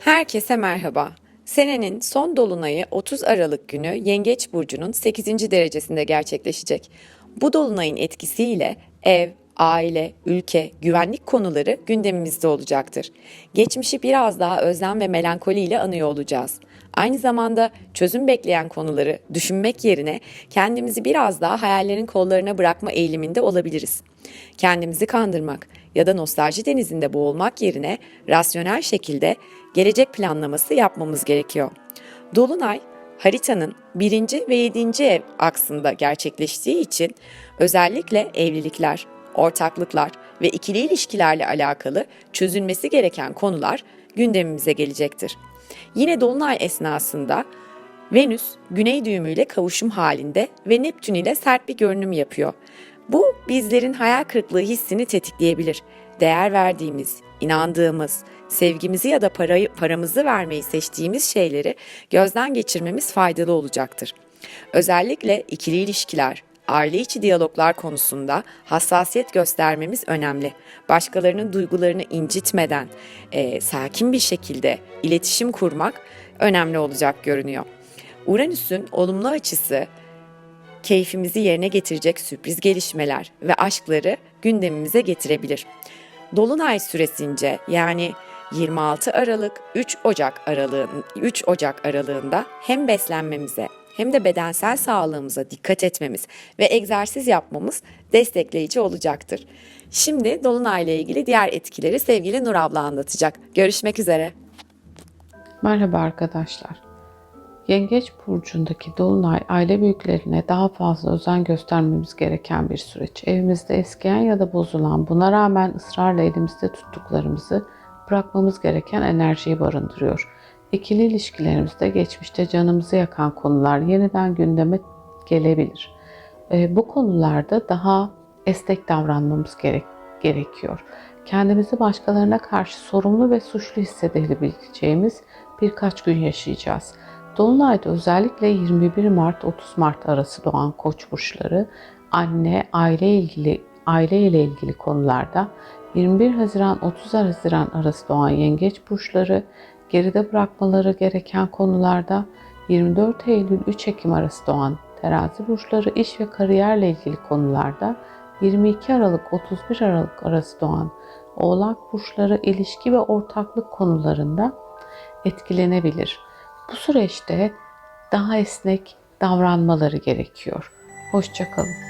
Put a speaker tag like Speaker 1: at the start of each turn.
Speaker 1: Herkese merhaba. Senenin son dolunayı 30 Aralık günü Yengeç burcunun 8. derecesinde gerçekleşecek. Bu dolunayın etkisiyle ev, aile, ülke, güvenlik konuları gündemimizde olacaktır. Geçmişi biraz daha özlem ve melankoli ile anıyor olacağız. Aynı zamanda çözüm bekleyen konuları düşünmek yerine kendimizi biraz daha hayallerin kollarına bırakma eğiliminde olabiliriz. Kendimizi kandırmak ya da nostalji denizinde boğulmak yerine rasyonel şekilde gelecek planlaması yapmamız gerekiyor. Dolunay haritanın birinci ve yedinci ev aksında gerçekleştiği için özellikle evlilikler, ortaklıklar ve ikili ilişkilerle alakalı çözülmesi gereken konular gündemimize gelecektir. Yine dolunay esnasında Venüs güney düğümüyle kavuşum halinde ve Neptün ile sert bir görünüm yapıyor. Bu bizlerin hayal kırıklığı hissini tetikleyebilir. Değer verdiğimiz, inandığımız, sevgimizi ya da parayı, paramızı vermeyi seçtiğimiz şeyleri gözden geçirmemiz faydalı olacaktır. Özellikle ikili ilişkiler, aile içi diyaloglar konusunda hassasiyet göstermemiz önemli. Başkalarının duygularını incitmeden, e, sakin bir şekilde iletişim kurmak önemli olacak görünüyor. Uranüs'ün olumlu açısı keyfimizi yerine getirecek sürpriz gelişmeler ve aşkları gündemimize getirebilir. Dolunay süresince yani 26 Aralık 3 Ocak aralığın 3 Ocak aralığında hem beslenmemize hem de bedensel sağlığımıza dikkat etmemiz ve egzersiz yapmamız destekleyici olacaktır. Şimdi Dolunay ile ilgili diğer etkileri sevgili Nur abla anlatacak. Görüşmek üzere.
Speaker 2: Merhaba arkadaşlar. Yengeç burcundaki dolunay aile büyüklerine daha fazla özen göstermemiz gereken bir süreç. Evimizde eskiyen ya da bozulan, buna rağmen ısrarla elimizde tuttuklarımızı bırakmamız gereken enerjiyi barındırıyor. İkili ilişkilerimizde geçmişte canımızı yakan konular yeniden gündeme gelebilir. Ee, bu konularda daha esnek davranmamız gerek, gerekiyor. Kendimizi başkalarına karşı sorumlu ve suçlu hissedebileceğimiz birkaç gün yaşayacağız. Dolunay'da özellikle 21 Mart 30 Mart arası doğan koç burçları anne, aile ilgili aile ile ilgili konularda 21 Haziran 30 Haziran arası doğan yengeç burçları geride bırakmaları gereken konularda 24 Eylül 3 Ekim arası doğan terazi burçları iş ve kariyerle ilgili konularda 22 Aralık 31 Aralık arası doğan oğlak burçları ilişki ve ortaklık konularında etkilenebilir. Bu süreçte daha esnek davranmaları gerekiyor. Hoşçakalın.